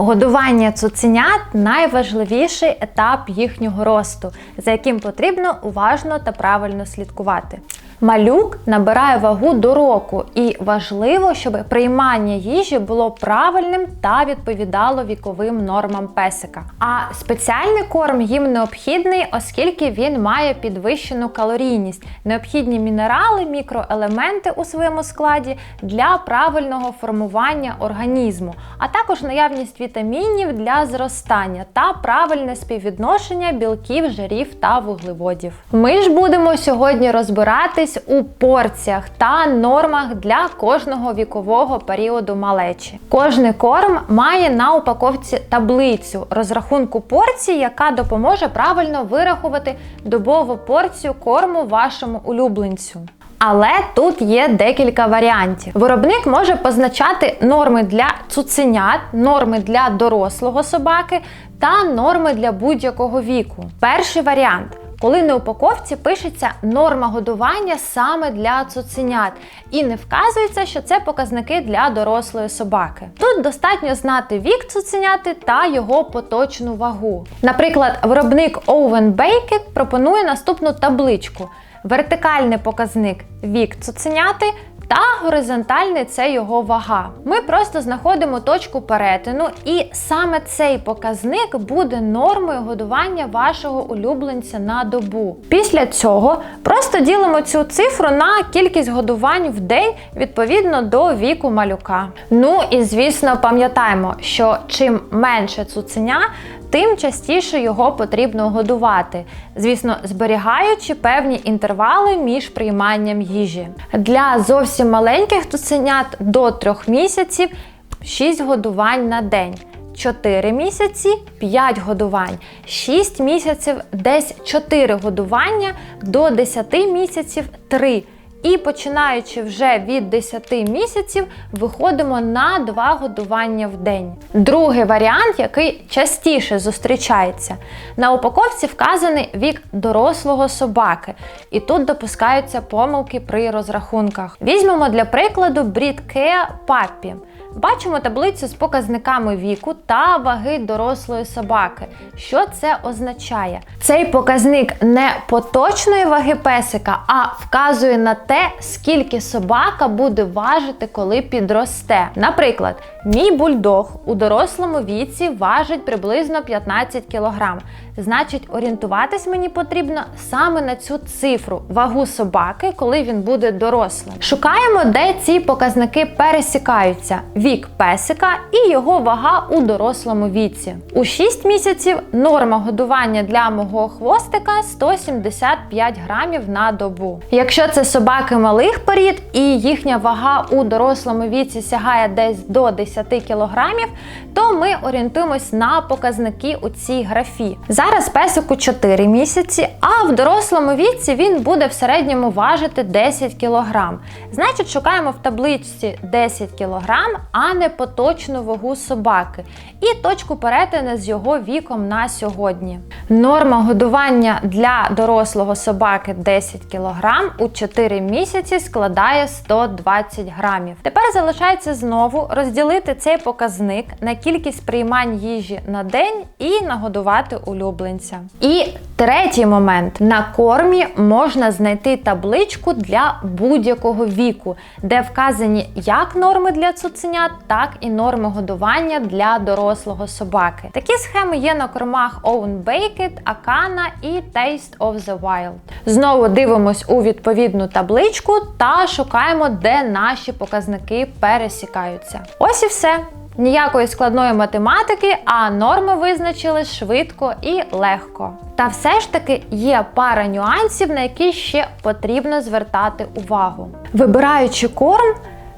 Годування цуценят найважливіший етап їхнього росту, за яким потрібно уважно та правильно слідкувати. Малюк набирає вагу до року, і важливо, щоб приймання їжі було правильним та відповідало віковим нормам песика. А спеціальний корм їм необхідний, оскільки він має підвищену калорійність, необхідні мінерали, мікроелементи у своєму складі для правильного формування організму, а також наявність вітамінів для зростання та правильне співвідношення білків, жирів та вуглеводів. Ми ж будемо сьогодні розбиратись у порціях та нормах для кожного вікового періоду малечі. Кожний корм має на упаковці таблицю розрахунку порцій, яка допоможе правильно вирахувати добову порцію корму вашому улюбленцю. Але тут є декілька варіантів. Виробник може позначати норми для цуценят, норми для дорослого собаки та норми для будь-якого віку. Перший варіант. Коли на упаковці пишеться норма годування саме для цуценят, і не вказується, що це показники для дорослої собаки. Тут достатньо знати вік цуценяти та його поточну вагу. Наприклад, виробник Owen Baked пропонує наступну табличку. Вертикальний показник вік цуценяти та горизонтальний це його вага. Ми просто знаходимо точку перетину, і саме цей показник буде нормою годування вашого улюбленця на добу. Після цього просто ділимо цю цифру на кількість годувань в день відповідно до віку малюка. Ну і звісно, пам'ятаємо, що чим менше цуценя, тим частіше його потрібно годувати, звісно, зберігаючи певні інтервали між прийманням їжі. Для зовсім маленьких цуценят до 3 місяців 6 годувань на день. 4 місяці 5 годувань, 6 місяців десь 4 годування, до 10 місяців 3. І починаючи вже від 10 місяців, виходимо на 2 годування в день. Другий варіант, який частіше зустрічається. На упаковці вказаний вік дорослого собаки, і тут допускаються помилки при розрахунках. Візьмемо для прикладу Care Puppy. Бачимо таблицю з показниками віку та ваги дорослої собаки. Що це означає? Цей показник не поточної ваги песика, а вказує на те, скільки собака буде важити, коли підросте. Наприклад, мій бульдог у дорослому віці важить приблизно 15 кг. Значить, орієнтуватись мені потрібно саме на цю цифру вагу собаки, коли він буде дорослим. Шукаємо, де ці показники пересікаються: вік песика і його вага у дорослому віці. У 6 місяців норма годування для мого хвостика 175 грамів на добу. Якщо це собаки малих порід і їхня вага у дорослому віці сягає десь до 10 кілограмів, то ми орієнтуємось на показники у цій графі. Зараз песику 4 місяці, а в дорослому віці він буде в середньому важити 10 кг. Значить, шукаємо в табличці 10 кг, а не поточну вагу собаки. І точку перетину з його віком на сьогодні. Норма годування для дорослого собаки 10 кг у 4 місяці складає 120 грамів. Тепер залишається знову розділити цей показник на кількість приймань їжі на день і нагодувати улюбленця. І третій момент: на кормі можна знайти табличку для будь-якого віку, де вказані як норми для цуценят, так і норми годування для дорослого собаки. Такі схеми є на кормах Own Baked, Akana і Taste of the Wild. Знову дивимось у відповідну табличку та шукаємо, де наші показники пересікаються. Ось і все. Ніякої складної математики, а норми визначили швидко і легко. Та все ж таки є пара нюансів, на які ще потрібно звертати увагу. Вибираючи корм,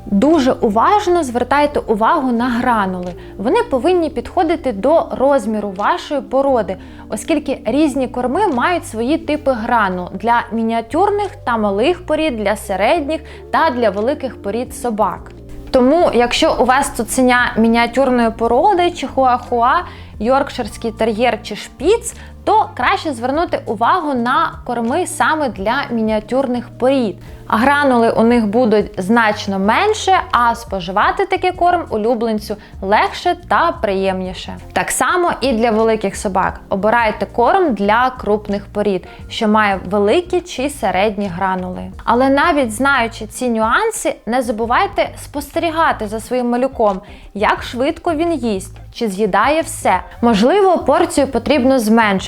Дуже уважно звертайте увагу на гранули. Вони повинні підходити до розміру вашої породи, оскільки різні корми мають свої типи грану для мініатюрних та малих порід, для середніх та для великих порід собак. Тому, якщо у вас цуценя мініатюрної породи чи хуахуа, йоркширський тер'єр чи шпіц, то краще звернути увагу на корми саме для мініатюрних порід. Гранули у них будуть значно менше, а споживати такий корм улюбленцю легше та приємніше. Так само і для великих собак. Обирайте корм для крупних порід, що має великі чи середні гранули. Але навіть знаючи ці нюанси, не забувайте спостерігати за своїм малюком, як швидко він їсть. Чи з'їдає все? Можливо, порцію потрібно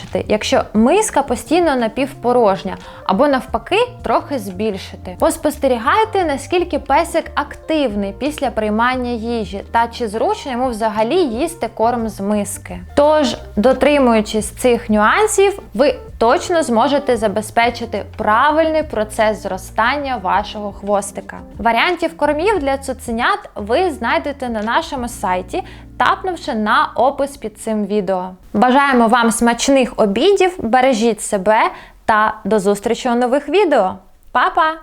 зменшити, якщо миска постійно напівпорожня, або навпаки, трохи збільшити. Поспостерігайте, наскільки песик активний після приймання їжі, та чи зручно йому взагалі їсти корм з миски. Тож, дотримуючись цих нюансів, ви точно зможете забезпечити правильний процес зростання вашого хвостика. Варіантів кормів для цуценят ви знайдете на нашому сайті, тапнувши на опис під цим відео. Бажаємо вам смачних обідів, бережіть себе та до зустрічі у нових відео. Па-па!